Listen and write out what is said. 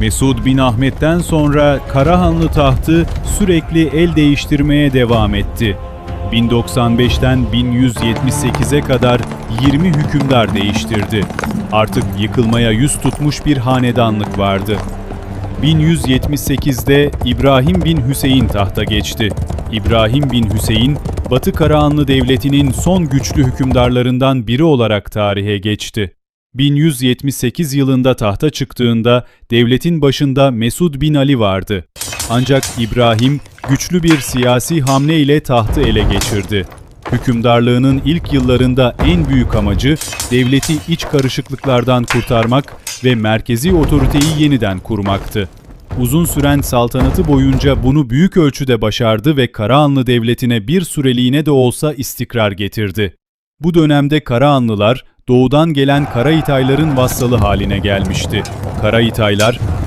Mesud bin Ahmet'ten sonra Karahanlı tahtı sürekli el değiştirmeye devam etti. 1095'ten 1178'e kadar 20 hükümdar değiştirdi. Artık yıkılmaya yüz tutmuş bir hanedanlık vardı. 1178'de İbrahim bin Hüseyin tahta geçti. İbrahim bin Hüseyin, Batı Karahanlı Devleti'nin son güçlü hükümdarlarından biri olarak tarihe geçti. 1178 yılında tahta çıktığında devletin başında Mesud bin Ali vardı. Ancak İbrahim güçlü bir siyasi hamle ile tahtı ele geçirdi. Hükümdarlığının ilk yıllarında en büyük amacı devleti iç karışıklıklardan kurtarmak ve merkezi otoriteyi yeniden kurmaktı. Uzun süren saltanatı boyunca bunu büyük ölçüde başardı ve Karahanlı Devleti'ne bir süreliğine de olsa istikrar getirdi. Bu dönemde Karahanlılar doğudan gelen Karahitayların vassalı haline gelmişti. Karahitaylar